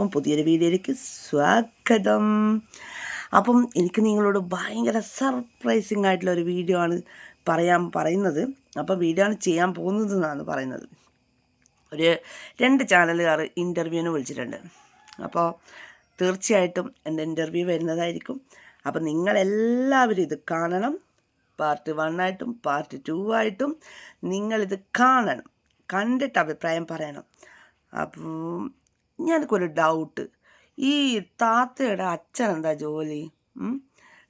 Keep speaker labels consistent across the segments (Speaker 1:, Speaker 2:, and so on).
Speaker 1: എല്ലാവർക്കും പുതിയൊരു വീഡിയോയിലേക്ക് സ്വാഗതം. അപ്പം എനിക്ക് നിങ്ങളോട് ഭയങ്കര സർപ്രൈസിങ് ആയിട്ടുള്ള ഒരു വീഡിയോ ആണ് പറയാൻ പറയുന്നത്. അപ്പോൾ വീഡിയോ ആണ് ചെയ്യാൻ പോകുന്നത് എന്നാണ് പറയുന്നത്. ഒരു രണ്ട് ചാനലുകാർ ഇന്റർവ്യൂവിന് വിളിച്ചിട്ടുണ്ട്. അപ്പോൾ തീർച്ചയായിട്ടും എന്റെ ഇന്റർവ്യൂ വരുന്നതായിരിക്കും. അപ്പം നിങ്ങളെല്ലാവരും ഇത് കാണണം. പാർട്ട് വൺ ആയിട്ടും പാർട്ട് ടു ആയിട്ടും നിങ്ങളിത് കാണണം. കണ്ടിട്ട് അഭിപ്രായം പറയണം. അപ്പോൾ ഞാനൊരു ഡൗട്ട് ഈ താത്തയുടെ അച്ഛൻ എന്താ ജോലി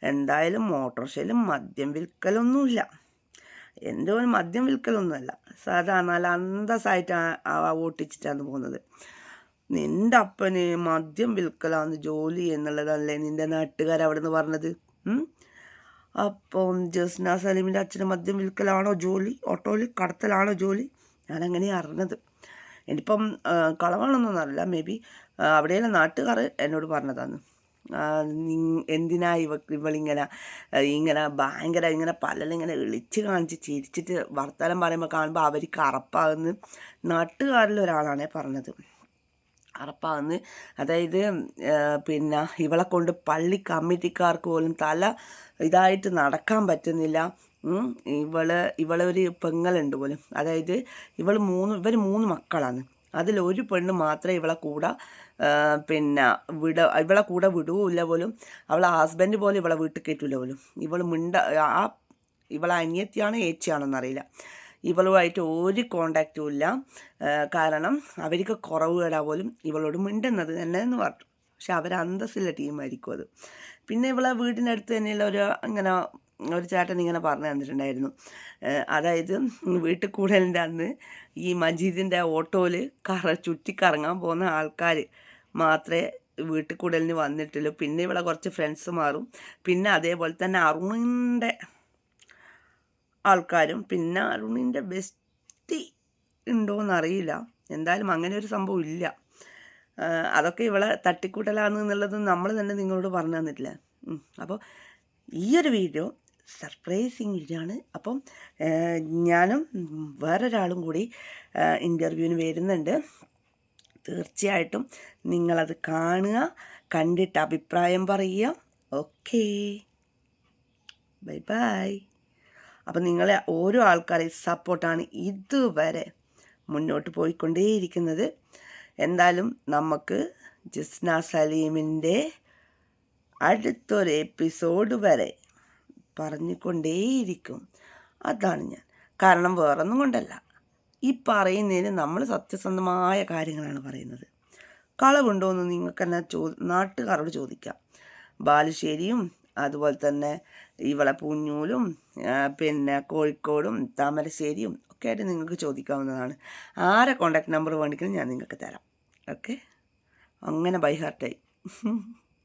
Speaker 1: എന്തായാലും മോട്ടോർ മദ്യം വിൽക്കലൊന്നുമില്ല. എന്റെ ഒരു മദ്യം വിൽക്കലൊന്നുമല്ല. സാധാ നല്ല അന്തസ്സായിട്ട് ഓട്ടിച്ചിട്ടാണ് പോകുന്നത്. നിന്റെ അപ്പന് മദ്യം വിൽക്കലാന്ന് ജോലി എന്നുള്ളതല്ലേ നിന്റെ നാട്ടുകാർ അവിടെ നിന്ന് പറഞ്ഞത്? അപ്പം ജസ്ന സലീമിന്റെ അച്ഛന് മദ്യം വിൽക്കലാണോ ജോലി? ഓട്ടോയിൽ കടത്തലാണോ ജോലി? ഞാനങ്ങനെ അറിഞ്ഞത്. ഇനിയിപ്പം കളവാണെന്നൊന്നും അറിയില്ല മേ ബി അവിടെയുള്ള നാട്ടുകാർ എന്നോട് പറഞ്ഞതാണ്. എന്തിനാ ഇവ ഇവളിങ്ങനെ ഇങ്ങനെ ഭയങ്കര ഇങ്ങനെ പലരും ഇങ്ങനെ ഇളിച്ച് കാണിച്ച് ചിരിച്ചിട്ട് വർത്തമാനം പറയുമ്പോൾ കാണുമ്പോൾ അവർക്ക് അറപ്പാകുന്ന നാട്ടുകാരിൽ ഒരാളാണേ പറഞ്ഞത്. അറപ്പാകുന്ന അതായത് പിന്നെ ഇവളെ കൊണ്ട് പള്ളി കമ്മിറ്റിക്കാർക്ക് പോലും തല ഇതായിട്ട് നടക്കാൻ പറ്റുന്നില്ല. ഇവളെ ഒരു പെങ്ങളുണ്ട് പോലും. അതായത് ഇവൾ മൂന്ന് ഇവർ മൂന്ന് മക്കളാണ്. അതിൽ ഒരു പെണ്ണ് മാത്രമേ ഇവളെ കൂടെ പിന്നെ വിട ഇവളെ കൂടെ വിടുവില്ല പോലും. അവളെ ഹസ്ബൻഡ് പോലും ഇവളെ വീട്ടിൽ കയറ്റില്ല പോലും. ഇവൾ മിണ്ട ആ ഇവളെ അനിയത്തിയാണോ ഏച്ചിയാണോ എന്നറിയില്ല. ഇവളുമായിട്ട് ഒരു കോണ്ടാക്റ്റും ഇല്ല. കാരണം അവർക്ക് കുറവ് കേടാ പോലും ഇവളോട് മിണ്ടുന്നത് തന്നെ എന്ന് പറഞ്ഞു. പക്ഷെ അവർ അന്തസ്സുള്ള ടീമായിരിക്കും അത്. പിന്നെ ഇവളെ വീടിനടുത്ത് തന്നെയുള്ള ഒരു ഇങ്ങനെ ഒരു ചേട്ടൻ ഇങ്ങനെ പറഞ്ഞു തന്നിട്ടുണ്ടായിരുന്നു. അതായത് വീട്ടിൽ കൂടലിന്റെ അന്ന് ഈ മജീദിന്റെ ഓട്ടോയിൽ കറ ചുറ്റിക്കറങ്ങാൻ പോകുന്ന ആൾക്കാർ മാത്രമേ വീട്ടിൽ കൂടലിന് വന്നിട്ടുള്ളൂ. പിന്നെ ഇവളെ കുറച്ച് ഫ്രണ്ട്സ് മാറും. പിന്നെ അതേപോലെ തന്നെ അരുണിന്റെ ആൾക്കാരും. പിന്നെ അരുണിന്റെ ബെസ്റ്റി ഉണ്ടോയെന്നറിയില്ല എന്തായാലും അങ്ങനെ ഒരു സംഭവം ഇല്ല. അതൊക്കെ ഇവളെ തട്ടിക്കൂട്ടലാണ് എന്നുള്ളത് നമ്മൾ തന്നെ നിങ്ങളോട് പറഞ്ഞു തന്നിട്ടില്ല. അപ്പോൾ ഈ ഒരു വീഡിയോ സർപ്രൈസിങ് വീഡിയോ അപ്പം ഞാനും വേറൊരാളും കൂടി ഇന്റർവ്യൂവിന് വരുന്നുണ്ട്. തീർച്ചയായിട്ടും നിങ്ങളത് കാണുക കണ്ടിട്ട് അഭിപ്രായം പറയുക. ഓക്കേ. Bye bye. അപ്പം നിങ്ങളെ ഓരോ ആൾക്കാരെയും സപ്പോർട്ടാണ് ഇതുവരെ മുന്നോട്ട് പോയിക്കൊണ്ടേയിരിക്കുന്നത്. എന്തായാലും നമുക്ക് ജിസ്ന സലീമിന്റെ അടുത്തൊരു എപ്പിസോഡ് വരെ പറഞ്ഞുകൊണ്ടേയിരിക്കും. അതാണ് ഞാൻ. കാരണം വേറൊന്നും കൊണ്ടല്ല. ഈ പറയുന്നതിന് നമ്മൾ സത്യസന്ധമായ കാര്യങ്ങളാണ് പറയുന്നത്. കളവുണ്ടോ എന്ന് നിങ്ങൾക്ക് തന്നെ ചോ നാട്ടുകാരോട് ചോദിക്കാം. ബാലുശ്ശേരിയും അതുപോലെ തന്നെ ഇവളെ പിന്നെ കോഴിക്കോടും താമരശ്ശേരിയും ഒക്കെ ആയിട്ട് നിങ്ങൾക്ക് ചോദിക്കാവുന്നതാണ്. ആരെ കോണ്ടാക്ട് നമ്പർ വേണമെങ്കിലും ഞാൻ നിങ്ങൾക്ക് തരാം. ഓക്കെ അങ്ങനെ ബൈ ഹാർട്ടായി